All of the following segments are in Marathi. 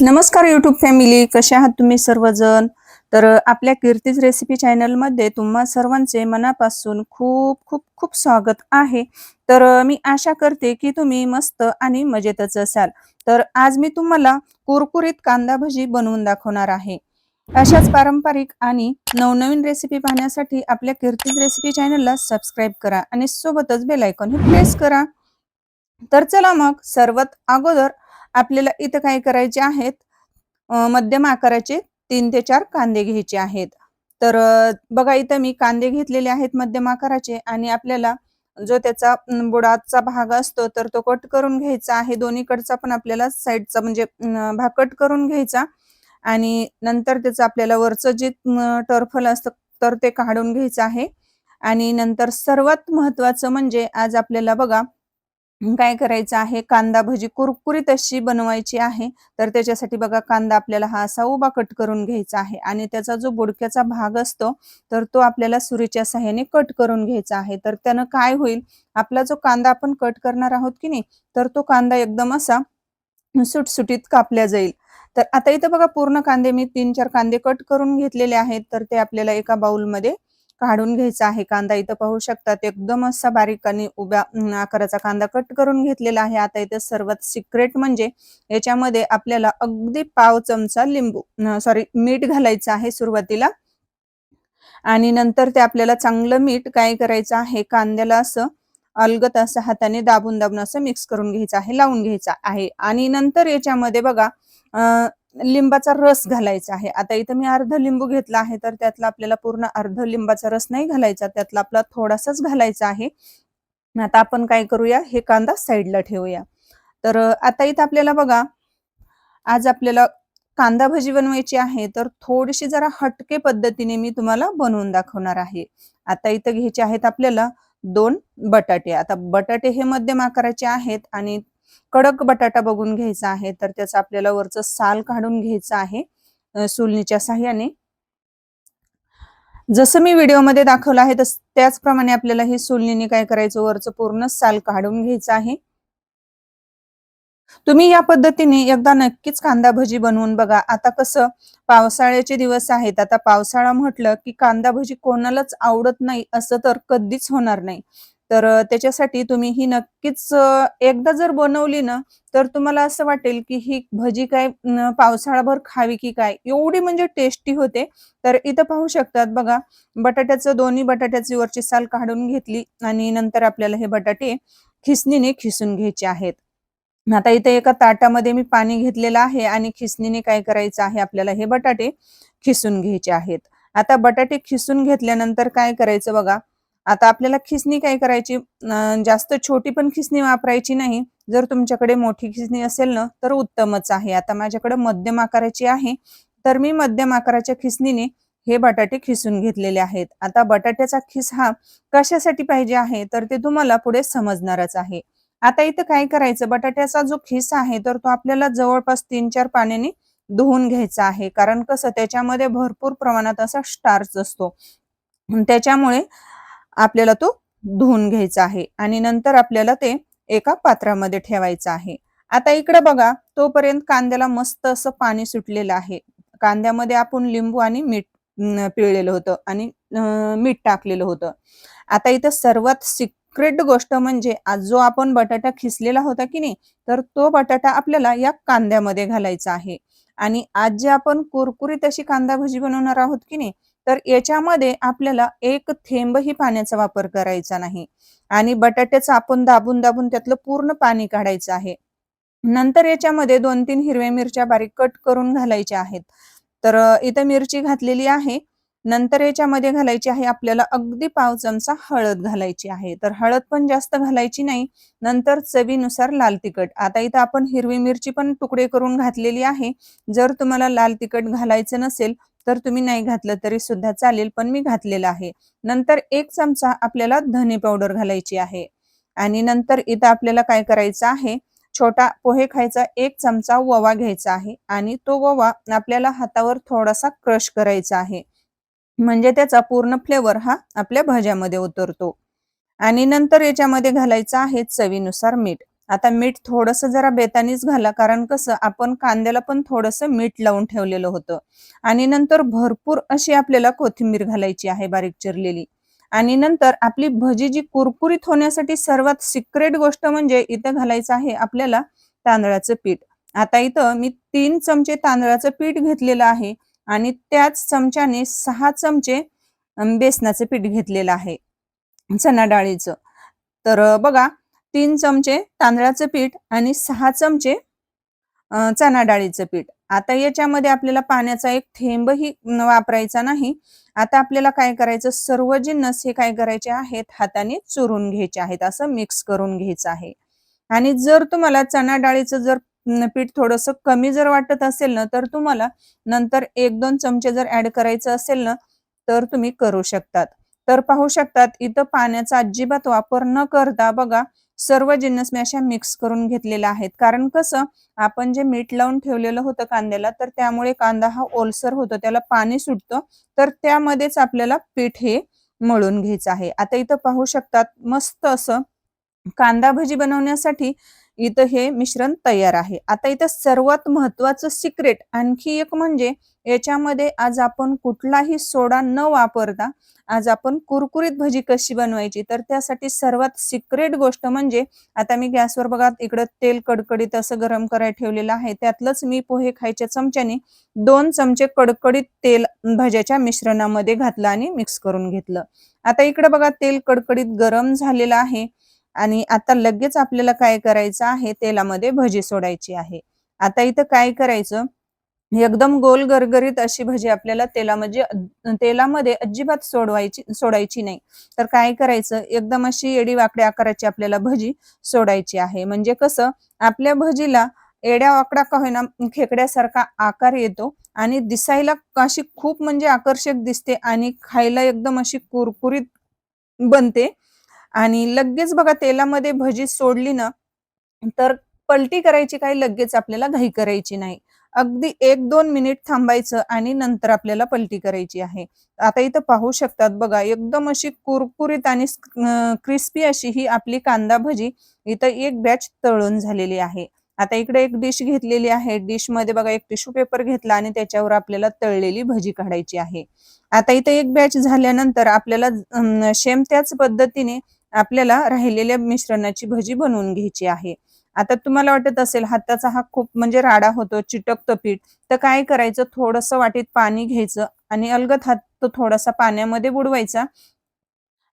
नमस्कार युट्यूब फॅमिली कसे आहात तुम्ही सर्वजण? तर आपल्या कीर्तीज रेसिपी चॅनलमध्ये तुम्हा सर्वांचे मनापासून खूप खूप खूप स्वागत आहे. तर मी आशा करते की तुम्ही मस्त आणि मजेतच असाल. तर आज मी तुम्हाला कुरकुरीत कांदा भजी बनवून दाखवणार आहे. अशाच पारंपरिक आणि नवनवीन रेसिपी पाहण्यासाठी आपल्या कीर्तीज रेसिपी चॅनलला सबस्क्राईब करा आणि सोबतच बेलायकॉन आयकॉन प्रेस करा. तर चला मग सर्वात अगोदर आपल्याला इथं काय करायचे आहेत? मध्यम आकाराचे तीन ते चार कांदे घ्यायचे आहेत. तर बघा इथं मी कांदे घेतलेले आहेत मध्यम आकाराचे आणि आपल्याला जो त्याचा बुडाचा भाग असतो तर तो कट करून घ्यायचा आहे. दोन्हीकडचा पण आपल्याला साईडचा म्हणजे भाग कट करून घ्यायचा आणि नंतर त्याचं आपल्याला वरचं जे टर्फल असतं तर ते काढून घ्यायचं आहे. आणि नंतर सर्वात महत्वाचं म्हणजे आज आपल्याला बघा काय करायचं आहे? कांदा भजी कुरकुरीत अशी बनवायची आहे. तर त्याच्यासाठी बघा कांदा आपल्याला हा असा उभा कट करून घ्यायचा आहे आणि त्याचा जो बुडक्याचा भाग असतो तर तो आपल्याला सुरीच्या सहाय्याने कट करून घ्यायचा आहे. तर त्यानं काय होईल? आपला जो कांदा आपण कट करणार आहोत की नाही तर तो कांदा एकदम असा सुटसुटीत कापल्या जाईल. तर आता इथं बघा पूर्ण कांदे मी तीन चार कांदे कट करून घेतलेले आहेत. तर ते आपल्याला एका बाउलमध्ये काढून घ्यायचा आहे. कांदा इथं पाहू शकतात एकदम असा बारीक आणि उभ्या आकाराचा कांदा कट करून घेतलेला आहे. आता इथं सर्वात सिक्रेट म्हणजे याच्यामध्ये आपल्याला अगदी पाव चमचा लिंबू सॉरी मीठ घालायचं आहे सुरुवातीला. आणि नंतर ते आपल्याला चांगलं मीठ काय करायचं आहे कांद्याला असं अलगत असं हाताने दाबून दाबून असं मिक्स करून घ्यायचं आहे लावून घ्यायचा आहे. आणि नंतर याच्यामध्ये बघा लिंबाचा रस घालायचा आहे. आता इथं मी अर्ध लिंबू घेतला आहे तर त्यातला आपल्याला पूर्ण अर्ध लिंबाचा रस नाही घालायचा त्यातला आपला थोडासाच घालायचा आहे. आता आपण काय करूया हे कांदा साईडला ठेवूया. तर आता इथं आपल्याला बघा आज आपल्याला कांदा भजी बनवायची आहे तर थोडीशी जरा हटके पद्धतीने मी तुम्हाला बनवून दाखवणार आहे. आता इथं घ्यायचे आहेत आपल्याला दोन बटाटे. आता बटाटे हे मध्यम आकाराचे आहेत आणि कडक बटाटा बघून घ्यायचा आहे तर त्याचं आपल्याला वरचं साल काढून घ्यायचं आहे सुलणीच्या सुलनीच्या साह्याने. जसं मी व्हिडिओमध्ये दाखवलं आहे तस त्याचप्रमाणे आपल्याला हे सुलनीने काय करायचं वरचं पूर्ण साल काढून घ्यायचं आहे. तुम्ही या पद्धतीने एकदा नक्कीच कांदा भजी बनवून बघा. आता कसं पावसाळ्याचे दिवस आहेत. आता पावसाळा म्हटलं की कांदा भजी कोणालाच आवडत नाही असं तर कधीच होणार नाही. तर त्याच्यासाठी तुम्ही ही नक्कीच एकदा जर बनवली ना तर तुम्हाला असं वाटेल की ही भजी काय पावसाळाभर खावी की काय एवढी म्हणजे टेस्टी होते. तर इथं पाहू शकतात बघा बटाट्याचं दोन्ही बटाट्याची वरची साल काढून घेतली आणि नंतर आपल्याला हे बटाटे खिसणीने खिसून घ्यायचे आहेत. आता इथे एका ताटामध्ये मी पाणी घेतलेलं आहे आणि खिसणीने काय करायचं आहे आपल्याला हे बटाटे खिसून घ्यायचे आहेत. आता बटाटे खिसून घेतल्यानंतर काय करायचं बघा आता आपल्याला खिसणी काय करायची? जास्त छोटी पण खिसणी वापरायची नाही. जर तुमच्याकडे मोठी खिसणी असेल ना तर उत्तमच आहे. आता माझ्याकडे मध्यम आकाराची आहे. तर मी मध्यम आकाराच्या खिसणीने हे बटाटे खिसून घेतलेले आहेत. आता बटाट्याचा खिस हा कशासाठी पाहिजे आहे? तर ते तुम्हाला पुढे समजणारच आहे. आता इथं काय करायचं? बटाट्याचा जो खिस आहे तर तो आपल्याला जवळपास तीन चार पाण्याने धुवून घ्यायचा आहे. कारण कसं? त्याच्यामध्ये भरपूर प्रमाणात असा स्टार्च असतो. त्याच्यामुळे आपल्याला तो धुवून घ्यायचा आहे आणि नंतर आपल्याला ते एका पात्रामध्ये ठेवायचं आहे. आता इकडे बघा तोपर्यंत कांद्याला मस्त असं पाणी सुटलेलं आहे. कांद्यामध्ये आपण लिंबू आणि मीठ पिळलेलं होतं आणि मीठ टाकलेलं होतं. आता इथं सर्वात सिक्रेट गोष्ट म्हणजे आज जो आपण बटाटा खिसलेला होता की नाही तर तो बटाटा आपल्याला या कांद्यामध्ये घालायचा आहे. आणि आज जे आपण कुरकुरीत अशी कांदा भजी बनवणार आहोत की नाही तर याच्यामध्ये आपल्याला एक थेंबही पाण्याचा वापर करायचा नाही. आणि बटाट्याचं आपण दाबून दाबून त्यातलं पूर्ण पाणी काढायचं आहे. नंतर याच्यामध्ये दोन तीन हिरव्या मिरच्या बारीक कट करून घालायच्या आहेत. तर इथं मिरची घातलेली आहे. नंतर याच्यामध्ये घालायची आहे आपल्याला अगदी पाव चमचा हळद घालायची आहे. तर हळद पण जास्त घालायची नाही. नंतर चवीनुसार लाल तिखट. आता इथं आपण हिरवी मिरची पण तुकडे करून घातलेली आहे. जर तुम्हाला लाल तिखट घालायचं नसेल तर तुम्ही नाही घातलं तरी सुद्धा चालेल पण मी घातलेलं आहे. नंतर एक चमचा आपल्याला धने पावडर घालायची आहे. आणि नंतर इथं आपल्याला काय करायचं आहे? छोटा पोहे खायचा एक चमचा ओवा घ्यायचा आहे आणि तो ओवा आपल्याला हातावर थोडासा क्रश करायचा आहे. म्हणजे त्याचा पूर्ण फ्लेवर हा आपल्या भाज्यामध्ये उतरतो. आणि नंतर याच्यामध्ये घालायचा आहे चवीनुसार मीठ. आता मीठ थोडंसं जरा बेतानीच घाला कारण कसं आपण कांद्याला पण थोडंसं मीठ लावून ठेवलेलं होतं. आणि नंतर भरपूर अशी आपल्याला कोथिंबीर घालायची आहे बारीक चिरलेली. आणि नंतर आपली भजी जी कुरकुरीत होण्यासाठी सर्वात सिक्रेट गोष्ट म्हणजे इथं घालायचं आहे आपल्याला तांदळाचं पीठ. आता इथं मी तीन चमचे तांदळाचं पीठ घेतलेलं आहे आणि त्याच चमच्याने सहा चमचे बेसनाचं पीठ घेतलेलं आहे. चना डाळीचं. तर बघा तीन चमचे तांदळाचं पीठ आणि सहा चमचे चणा डाळीचं पीठ. आता याच्यामध्ये आपल्याला पाण्याचा एक थेंबही वापरायचा नाही. आता आपल्याला काय करायचं? सर्व जिन्नस हे काय करायचे आहेत? हाताने चुरून घ्यायचे आहेत. असं मिक्स करून घ्यायचं आहे. आणि जर तुम्हाला चणा डाळीचं जर पीठ थोडस कमी जर वाटत असेल ना तर तुम्हाला नंतर एक दोन चमचे जर ऍड करायचं असेल ना तर तुम्ही करू शकतात. तर पाहू शकतात इथं पाण्याचा अजिबात वापर न करता बघा सर्व जिन्नस मी अशा मिक्स करून घेतलेल्या आहेत. कारण कसं आपण जे मीठ लावून ठेवलेलं होतं कांद्याला तर त्यामुळे कांदा हा ओलसर होतो त्याला पाणी सुटतं तर त्यामध्येच आपल्याला पीठ हे मळून घ्यायचं आहे. आता इथं पाहू शकतात मस्त असं कांदा भजी बनवण्यासाठी इथं हे मिश्रण तयार आहे. आता इथं सर्वात महत्वाचं सिक्रेट आणखी एक म्हणजे याच्यामध्ये आज आपण कुठलाही सोडा न वापरता आज आपण कुरकुरीत भजी कशी बनवायची? तर त्यासाठी सर्वात सिक्रेट गोष्ट म्हणजे आता मी गॅसवर बघा इकडं तेल कडकडीत असं गरम करायला ठेवलेलं आहे. त्यातलंच मी पोहे खायच्या चमच्याने दोन चमचे कडकडीत तेल भज्याच्या मिश्रणामध्ये घातलं आणि मिक्स करून घेतलं. आता इकडं बघा तेल कडकडीत गरम झालेलं आहे. आणि आता लगेच आपल्याला काय करायचं आहे? तेलामध्ये भजी सोडायची आहे. आता इथं काय करायचं? एकदम गोल गरगरीत अशी भजी आपल्याला तेलामध्ये तेलामध्ये अजिबात सोडवायची सोडायची नाही. तर काय करायचं? एकदम अशी एडी वाकड्या आकाराची आपल्याला भजी सोडायची आहे. म्हणजे कसं? आपल्या भजीला एड्या वाकडा का होईना खेकड्यासारखा आकार येतो आणि दिसायला अशी खूप म्हणजे आकर्षक दिसते आणि खायला एकदम अशी कुरकुरीत बनते. आणि लगेच बघा तेलामध्ये भजी सोडली ना तर पलटी करायची काही लगेच आपल्याला घाई करायची नाही. अगदी एक दोन मिनिट थांबायचं आणि नंतर आपल्याला पलटी करायची आहे. आता इथं पाहू शकतात बघा एकदम अशी कुरकुरीत आणि क्रिस्पी अशी ही आपली कांदा भजी इथं एक बॅच तळून झालेली आहे. आता इकडे एक डिश घेतलेली आहे. डिशमध्ये बघा एक टिश्यू पेपर घेतला आणि त्याच्यावर आपल्याला तळलेली भजी काढायची आहे. आता इथं एक बॅच झाल्यानंतर आपल्याला सेम त्याच पद्धतीने आपल्याला राहिलेल्या मिश्रणाची भजी बनवून घ्यायची आहे. आता तुम्हाला वाटत असेल हाताचा हा खूप म्हणजे राडा होतो चिटकतो पीठ तर काय करायचं? थोडस वाटीत पाणी घ्यायचं आणि अलगत हात तो थोडासा पाण्यामध्ये बुडवायचा.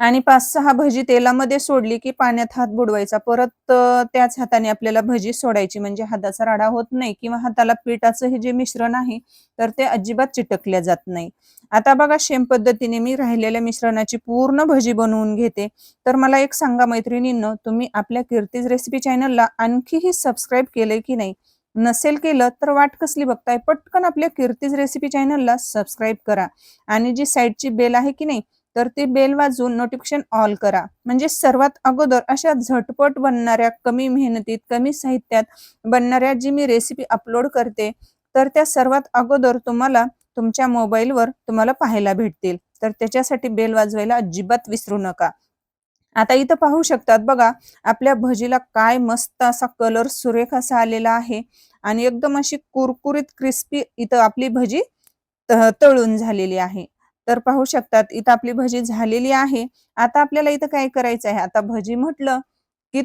आणि पाच सहा भजी तेलामध्ये सोडली की पाण्यात हात बुडवायचा. परत त्याच हाताने आपल्याला भजी सोडायची. म्हणजे हाताचा राडा होत नाही किंवा हाताला पिठाचं हे जे मिश्रण आहे तर ते अजिबात चिटकल्या जात नाही. आता बघा शेम पद्धतीने मी राहिलेल्या मिश्रणाची पूर्ण भजी बनवून घेते. तर मला एक सांगा मैत्रिणींनो तुम्ही आपल्या कीर्तीज रेसिपी चॅनलला आणखीही सबस्क्राईब केलंय की नाही? नसेल केलं तर वाट कसली बघताय? पटकन आपल्या कीर्तीज रेसिपी चॅनलला सबस्क्राईब करा. आणि जी साईडची बेल आहे की नाही तर ती बेल वाजून नोटिफिकेशन ऑल करा. म्हणजे सर्वात अगोदर अशा झटपट बनणाऱ्या कमी मेहनतीत कमी साहित्यात बनणाऱ्या जी मी रेसिपी अपलोड करते तर त्या सर्वात अगोदर तुम्हाला तुमच्या मोबाईलवर तुम्हाला पाहायला भेटतील. तर त्याच्यासाठी बेल वाजवायला अजिबात विसरू नका. आता इथं पाहू शकतात बघा आपल्या भजीला काय मस्त असा कलर सुरेख असा आलेला आहे. आणि एकदम अशी कुरकुरीत क्रिस्पी इथं आपली भजी तळून झालेली आहे. तर पाहू शकतात इथं आपली भजी झालेली आहे. आता आपल्याला इथं काय करायचं आहे? आता भजी म्हटलं की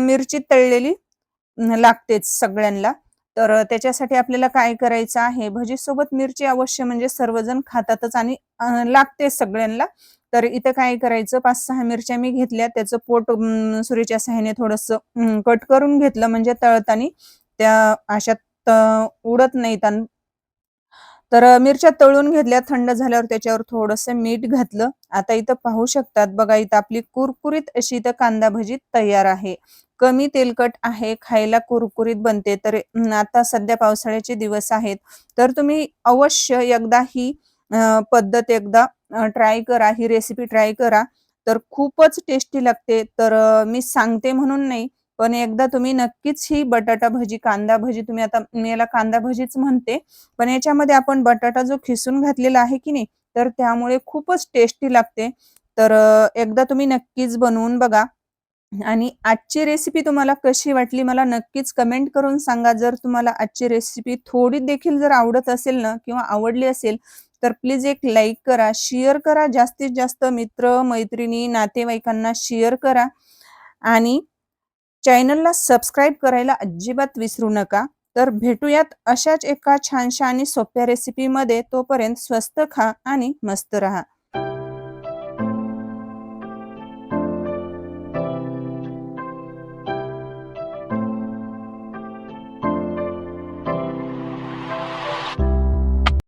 मिरची तळलेली लागतेच सगळ्यांना. तर त्याच्यासाठी आपल्याला काय करायचं आहे? भजी सोबत मिरची अवश्य म्हणजे सर्वजण खातातच आणि लागते सगळ्यांना. तर इथं काय करायचं? पाच सहा मिरच्या मी घेतल्या. त्याचं पोट सुरीच्या सहाय्याने थोडस कट करून घेतलं. म्हणजे तळताना त्या अशात उडत नाहीत तर मिरच्या तळून घेतल्या थंड झाल्यावर त्याच्यावर थोडस मीठ घातलं. आता इथं पाहू शकतात बघा इथं आपली कुरकुरीत अशी इथं कांदा भजी तयार आहे. कमी तेलकट आहे खायला कुरकुरीत बनते. तर आता सध्या पावसाळ्याचे दिवस आहेत. तर तुम्ही अवश्य एकदा ही पद्धत एकदा ट्राय करा ही रेसिपी ट्राय करा. तर खूपच टेस्टी लागते. तर मी सांगते म्हणून नाही पण एकदा तुम्ही नक्कीच ही बटाटा भजी कांदा भजी तुम्ही आता मी याला कांदा भजीच म्हणते पण याच्यामध्ये आपण बटाटा जो खिसून घातलेला आहे की नाही तर त्यामुळे खूपच टेस्टी लागते. तर एकदा तुम्ही नक्कीच बनवून बघा. आणि आजची रेसिपी तुम्हाला कशी वाटली मला नक्कीच कमेंट करून सांगा. जर तुम्हाला आजची रेसिपी थोडी देखील जर आवडत असेल ना किंवा आवडली असेल तर प्लीज एक लाईक करा शेअर करा. जास्तीत जास्त मित्र मैत्रिणी नातेवाईकांना शेअर करा. आणि चॅनलला सबस्क्राईब करायला अजिबात विसरू नका. तर भेटूयात अशाच एका छानशा आणि सोप्या रेसिपीमध्ये तोपर्यंत स्वस्त खा आणि मस्त रहा.